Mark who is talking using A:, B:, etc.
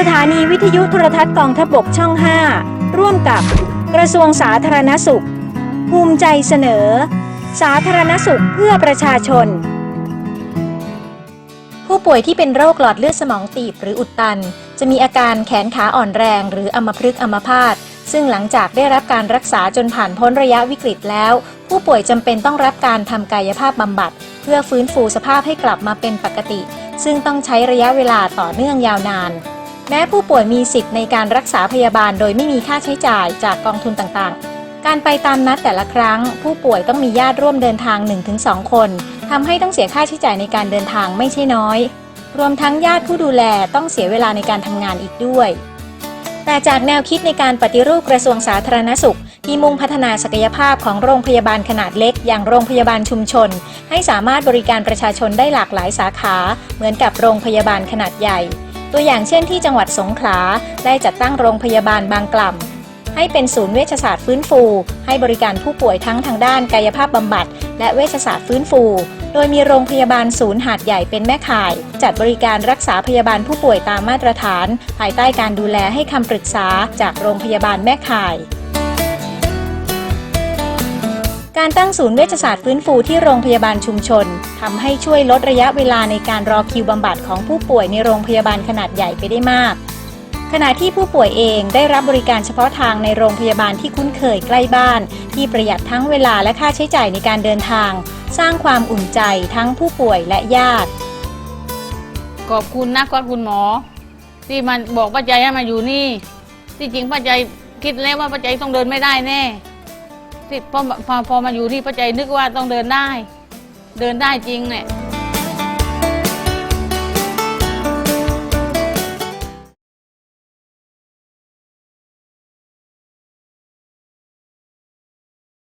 A: สถานีวิทยุโทรทัศน์กองทพบกช่อง 5 ร่วมกับกระทรวงสาธารณสุข ภูมิใจเสนอ สาธารณสุขเพื่อประชาชน ผู้ป่วยที่เป็นโรคหลอดเลือดสมองตีบหรืออุดตัน จะมีอาการแขนขาอ่อนแรงหรืออัมพฤกษ์อัมพาตซึ่งหลังจากได้รับการรักษาจนผ่านพ้นระยะวิกฤตแล้ว ผู้ป่วยจำเป็นต้องรับการทำกายภาพบำบัด เพื่อฟื้นฟูสภาพให้กลับมาเป็นปกติ ซึ่งต้องใช้ระยะเวลาต่อเนื่องยาวนาน แม้ผู้ป่วยมีสิทธิ์ในการรักษาพยาบาลโดยไม่มีค่าใช้จ่ายจากกองทุนต่างๆ การไปตามนัดแต่ละครั้ง ผู้ป่วยต้องมีญาติร่วมเดินทาง 1-2 คนทำให้ต้องเสียค่าใช้จ่ายในการเดินทางไม่ใช่น้อย รวมทั้งญาติผู้ดูแลต้องเสียเวลาในการทำงานอีกด้วย แต่จากแนวคิดในการปฏิรูปกระทรวงสาธารณสุขที่มุ่งพัฒนาศักยภาพของโรงพยาบาลขนาดเล็ก อย่างโรงพยาบาลชุมชน ให้สามารถบริการประชาชนได้หลากหลายสาขา เหมือนกับโรงพยาบาลขนาดใหญ่ ตัวอย่างเช่นที่จังหวัดสงขลาได้จัดตั้งโรงพยาบาลบางกล่ำให้เป็นศูนย์เวชศาสตร์ฟื้นฟู ให้บริการผู้ป่วยทั้งทางด้านกายภาพบำบัด และเวชศาสตร์ฟื้นฟู โดยมีโรงพยาบาลศูนย์หาดใหญ่เป็นแม่ข่าย จัดบริการรักษาพยาบาลผู้ป่วยตามมาตรฐาน ภายใต้การดูแลให้คำปรึกษาจากโรงพยาบาลแม่ข่าย การตั้งศูนย์เวชศาสตร์ฟื้นฟูที่โรงพยาบาลชุมชนทำให้ช่วยลดระยะเวลาในการรอคิวบำบัดของผู้ป่วยในโรงพยาบาลขนาดใหญ่ไปได้มาก ขณะที่ผู้ป่วยเองได้รับบริการเฉพาะทางในโรงพยาบาลที่คุ้นเคยใกล้บ้าน ที่ประหยัดทั้งเวลาและค่าใช้จ่ายในการเดินทาง สร้างความอุ่นใจทั้งผู้ป่วยและญาติ
B: ขอบคุณนะก็คุณหมอ ที่มาบอกป้าใจให้มาอยู่นี่ ที่จริงป้าใจคิดแล้วว่าป้าใจต้องเดินไม่ได้แน่ ที่พอพอพอมาอยู่นี่ป้าใจนึกว่าต้องเดินได้ เดินได้จริงเนี่ย